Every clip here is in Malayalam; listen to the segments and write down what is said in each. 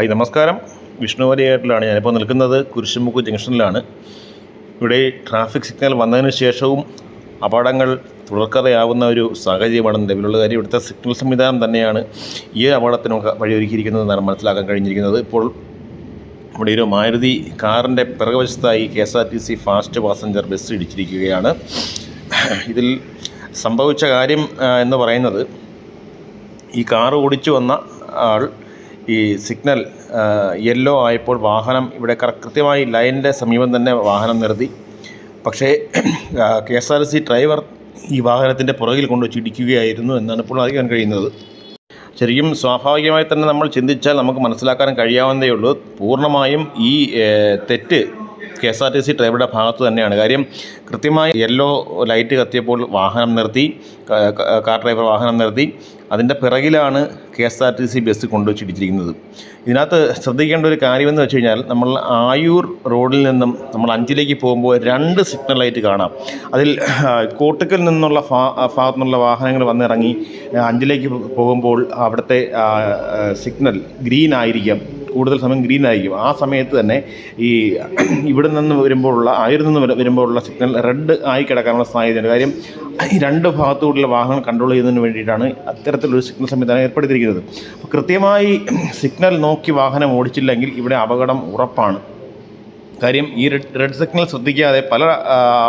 ഹായ് നമസ്കാരം. വിഷ്ണുവരിയായിട്ടിലാണ് ഞാനിപ്പോൾ നിൽക്കുന്നത്. കുരിശുമുക്ക് ജംഗ്ഷനിലാണ്. ഇവിടെ ട്രാഫിക് സിഗ്നൽ വന്നതിന് ശേഷവും അപകടങ്ങൾ തുടർക്കഥയാവുന്ന ഒരു സാഹചര്യമാണ് നിലവിലുള്ള കാര്യം. ഇവിടുത്തെ സിഗ്നൽ സംവിധാനം തന്നെയാണ് ഈ അപകടത്തിനൊക്കെ വഴിയൊരുക്കിയിരിക്കുന്നതെന്നാണ് മനസ്സിലാക്കാൻ കഴിഞ്ഞിരിക്കുന്നത്. ഇപ്പോൾ ഇവിടെ ഒരു മാരുതി കാറിന്റെ പിറകുവശത്തായി K S R T C fast passenger bus ഇടിച്ചിരിക്കുകയാണ്. ഇതിൽ സംഭവിച്ച കാര്യം എന്ന് പറയുന്നത് ഈ കാർ ഓടിച്ചു വന്ന ആൾ ഈ സിഗ്നൽ യെല്ലോ ആയപ്പോൾ വാഹനം ഇവിടെ കൃത്യമായി ലൈനിന്റെ സമീപം തന്നെ വാഹനം നിർത്തി. പക്ഷേ K S R C driver ഈ വാഹനത്തിന്റെ പുറകിൽ കൊണ്ടുവച്ച് ഇടിക്കുകയായിരുന്നു എന്നാണ് ഇപ്പോൾ അറിയാൻ കഴിയുന്നത്. ശരിക്കും സ്വാഭാവികമായി തന്നെ നമ്മൾ ചിന്തിച്ചാൽ നമുക്ക് മനസ്സിലാക്കാൻ കഴിയാവുന്നതേ ഉള്ളൂ. പൂർണമായും ഈ തെറ്റ് K S R T C ഡ്രൈവറുടെ ഭാഗത്ത് തന്നെയാണ്. കാര്യം കൃത്യമായി യെല്ലോ ലൈറ്റ് കത്തിയപ്പോൾ വാഹനം നിർത്തി കാർ ഡ്രൈവർ വാഹനം നിർത്തി. അതിന്റെ പിറകിലാണ് K S R T C bus കൊണ്ടുവച്ചിടിച്ചിരിക്കുന്നത് ഇതിനകത്ത് ശ്രദ്ധിക്കേണ്ട ഒരു കാര്യമെന്ന് വെച്ച് കഴിഞ്ഞാൽ നമ്മൾ ആയൂർ റോഡിൽ നിന്നും നമ്മൾ അഞ്ചിലേക്ക് പോകുമ്പോൾ രണ്ട് സിഗ്നൽ ലൈറ്റ് കാണാം. അതിൽ കോട്ടക്കൽ നിന്നുള്ള ഭാ ഭാഗത്തു നിന്നുള്ള വാഹനങ്ങൾ വന്നിറങ്ങി അഞ്ചിലേക്ക് പോകുമ്പോൾ അവിടുത്തെ സിഗ്നൽ ഗ്രീൻ ആയിരിക്കാം. കൂടുതൽ സമയം ഗ്രീൻ ആയിരിക്കും ആ സമയത്ത് തന്നെ ഈ ഇവിടെ നിന്ന് വരുമ്പോഴുള്ള ആയൂരിൽ നിന്ന് വര- വരുമ്പോഴുള്ള സിഗ്നൽ റെഡ് ആയി കിടക്കാനുള്ള സാധ്യതയുണ്ട് കാര്യം ഈ രണ്ട് ഭാഗത്തുകൂടിയുള്ള വാഹനങ്ങൾ കൺട്രോൾ ചെയ്യുന്നതിന് വേണ്ടിയിട്ടാണ് അത്തരത്തിലൊരു സിഗ്നൽ സംവിധാനം ഏർപ്പെടുത്തിയിരിക്കുന്നത്. അപ്പോൾ കൃത്യമായി സിഗ്നൽ നോക്കി വാഹനം ഓടിച്ചില്ലെങ്കിൽ ഇവിടെ അപകടം ഉറപ്പാണ്. കാര്യം ഈ റെഡ് റെഡ് സിഗ്നൽ ശ്രദ്ധിക്കാതെ പല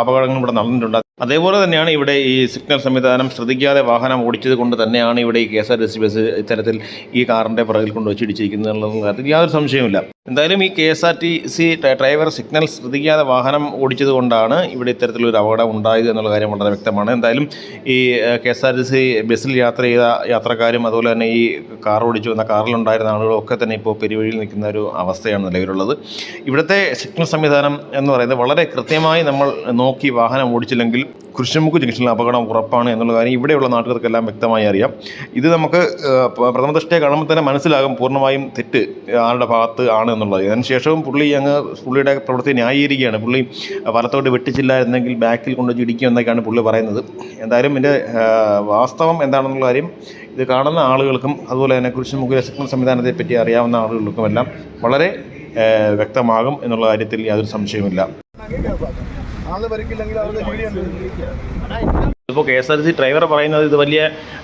അപകടങ്ങളും ഇവിടെ നടന്നിട്ടുണ്ട്. അതേപോലെ തന്നെയാണ് ഇവിടെ ഈ സിഗ്നൽ സംവിധാനം ശ്രദ്ധിക്കാതെ വാഹനം ഓടിച്ചത് കൊണ്ട് തന്നെയാണ് ഇവിടെ ഈ K S R T C bus ഇത്തരത്തിൽ ഈ കാറിന്റെ പുറകിൽ കൊണ്ട് വെച്ചിടിച്ചിരിക്കുന്നത് എന്നുള്ള കാര്യത്തിൽ യാതൊരു സംശയവുമില്ല. എന്തായാലും ഈ K S R T C driver signal ശ്രദ്ധിക്കാതെ വാഹനം ഓടിച്ചത് കൊണ്ടാണ് ഇവിടെ ഇത്തരത്തിലൊരു അപകടം ഉണ്ടായത് എന്നുള്ള കാര്യം വളരെ വ്യക്തമാണ്. എന്തായാലും ഈ K S R T C ബസ്സിൽ യാത്ര ചെയ്ത യാത്രക്കാരും അതുപോലെ തന്നെ ഈ കാർ ഓടിച്ചു വന്ന കാറിലുണ്ടായിരുന്ന ആളുകളും ഒക്കെ തന്നെ ഇപ്പോൾ പെരുവഴിയിൽ നിൽക്കുന്ന ഒരു അവസ്ഥയാണ് നിലവിലുള്ളത്. ഇവിടുത്തെ സിഗ്നൽ സംവിധാനം എന്ന് പറയുന്നത് വളരെ കൃത്യമായി നമ്മൾ നോക്കി വാഹനം ഓടിച്ചില്ലെങ്കിൽ കുരിശുമുക്ക് ജംഗ്ഷനിൽ അപകടം ഉറപ്പാണ് എന്നുള്ള കാര്യം ഇവിടെയുള്ള നാട്ടുകാർക്കെല്ലാം വ്യക്തമായി അറിയാം. ഇത് നമുക്ക് പ്രഥമദൃഷ്ടിയെ പ്രഥമ ദൃഷ്ടിയെ കാണുമ്പോൾ തന്നെ മനസ്സിലാകും. പൂർണമായും തെറ്റ് ആളുടെ ഭാഗത്ത് ആണ് എന്നുള്ളത്. അതിനുശേഷവും പുള്ളി അങ്ങ് പുള്ളിയുടെ പ്രവൃത്തി ന്യായീകരിക്കുകയാണ്. പുള്ളി വലത്തോട്ട് വെട്ടിച്ചില്ലായിരുന്നെങ്കിൽ ബാക്കിൽ കൊണ്ട് ചിടിക്കും എന്നൊക്കെയാണ് പുള്ളി പറയുന്നത്. എന്തായാലും ഇതിന്റെ വാസ്തവം എന്താണെന്നുള്ള കാര്യം ഇത് കാണുന്ന ആളുകൾക്കും അതുപോലെ തന്നെ കുരിശുമുഖ സിഗ്നൽ സംവിധാനത്തെ പറ്റി അറിയാവുന്ന ആളുകൾക്കും എല്ലാം വളരെ വ്യക്തമാകും എന്നുള്ള കാര്യത്തിൽ യാതൊരു സംശയവുമില്ല. ആൾ ഭരിക്കില്ലെങ്കിൽ അവരുടെ ഇപ്പോൾ K S R C driver പറയുന്നത് ഇത് വലിയ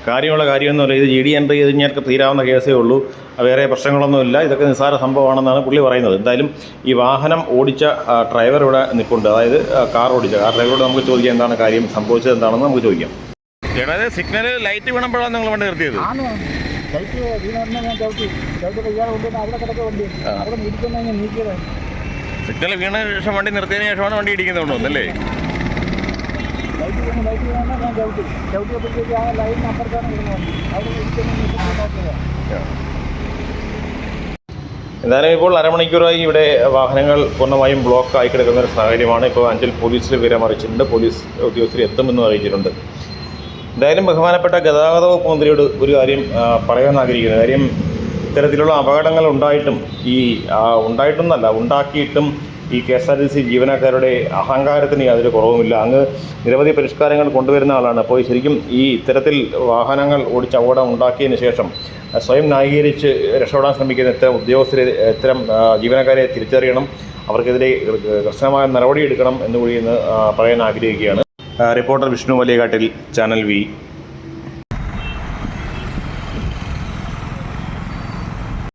കാര്യമുള്ള കാര്യമൊന്നുമില്ല. ഇത് ജി ഡി എൻട്രി ചെയ്ത് കഴിഞ്ഞാൽ തീരാവുന്ന കേസേ ഉള്ളൂ. വേറെ പ്രശ്നങ്ങളൊന്നുമില്ല. ഇതൊക്കെ നിസ്സാര സംഭവമാണെന്നാണ് പുള്ളി പറയുന്നത്. എന്തായാലും ഈ വാഹനം ഓടിച്ച ഡ്രൈവർ ഇവിടെ നിൽപ്പുണ്ട്. അതായത് കാർ ഓടിച്ച. കാർ ഡ്രൈവറോട് നമുക്ക് ചോദിക്കാം എന്താണ് കാര്യം സംഭവിച്ചത് എന്താണെന്ന് നമുക്ക് ചോദിക്കാം. ചേട്ടാ സിഗ്നൽ ലൈറ്റ് വീണപ്പോഴാണ് നിങ്ങൾ വണ്ടി നിർത്തിയത്. ലൈറ്റ് വീണ ഞാൻ ചവിട്ടി. ചവിട്ടി ഇയാൾ കൊണ്ടുവന്ന് അവിടെ കിടക്ക വണ്ടി. അവിടെ ഇരിക്കുന്ന നീക്കിയത്. സിഗ്നൽ വീണ ശേഷം വണ്ടി നിർത്തിയതിന് ശേഷമാണ് വണ്ടി ഇടിക്കുന്നത് അല്ലേ അവിടെ എന്തായാലും ഇപ്പോൾ അരമണിക്കൂറായി ഇവിടെ വാഹനങ്ങൾ പൂർണമായും ബ്ലോക്ക് ആയി കിടക്കുന്ന ഒരു സാഹചര്യമാണ്. ഇപ്പോൾ അഞ്ചൽ പോലീസിൽ വിവരം അറിയിച്ചിട്ടുണ്ട് പോലീസ് ഉദ്യോഗസ്ഥർ എത്തുമെന്നും അറിയിച്ചിട്ടുണ്ട്. എന്തായാലും ബഹുമാനപ്പെട്ട ഗതാഗത വകുപ്പ് മന്ത്രിയോട് ഒരു കാര്യം പറയാൻ ആഗ്രഹിക്കുന്നത് കാര്യം ഇത്തരത്തിലുള്ള അപകടങ്ങൾ ഉണ്ടായിട്ടും ഈ ഉണ്ടായിട്ടൊന്നല്ല ഉണ്ടാക്കിയിട്ടും ഈ K S R T C ജീവനക്കാരുടെ അഹങ്കാരത്തിന് യാതൊരു കുറവുമില്ല. അങ്ങ് നിരവധി പരിഷ്കാരങ്ങൾ കൊണ്ടുവരുന്ന ആളാണ്. അപ്പോൾ ശരിക്കും ഈ ഇത്തരത്തിൽ വാഹനങ്ങൾ ഓടിച്ച് അപകടം ഉണ്ടാക്കിയതിന് ശേഷം സ്വയം ന്യായീകരിച്ച് രക്ഷപ്പെടാൻ ശ്രമിക്കുന്ന ഇത്തരം ഉദ്യോഗസ്ഥരെ ഇത്തരം ജീവനക്കാരെ തിരിച്ചറിയണം. അവർക്കെതിരെ കർശനമായ നടപടിയെടുക്കണം എന്നുകൂടി ഇന്ന് പറയാൻ ആഗ്രഹിക്കുകയാണ്. Reporter Vishnu Valiyakattil channel V.